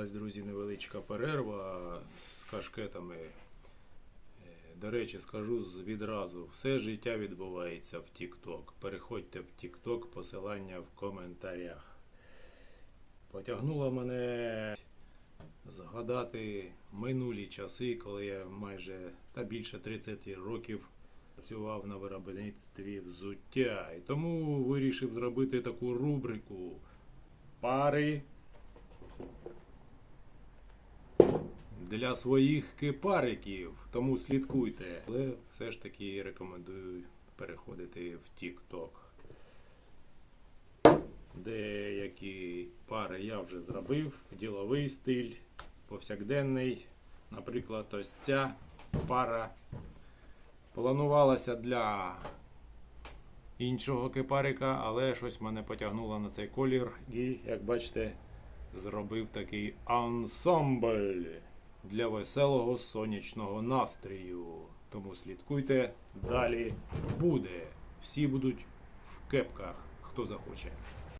Затягнулась, друзі, невеличка перерва з кашкетами. Е, До речі, скажу відразу: все життя відбувається в TikTok. Переходьте в TikTok, посилання в коментарях. Потягнуло мене згадати минулі часи, коли я майже та більше 30 років працював на виробництві взуття. І тому вирішив зробити таку рубрику пари для своїх кипариків. Тому слідкуйте. Але все ж таки рекомендую переходити в TikTok. Деякі пари я вже зробив. Діловий стиль, повсякденний. Наприклад, ось ця пара планувалася для іншого кипарика, але щось мене потягнуло на цей колір. І, як бачите, зробив такий ансамбль для веселого сонячного настрію. Тому слідкуйте, далі буде. Всі будуть в кепках, хто захоче.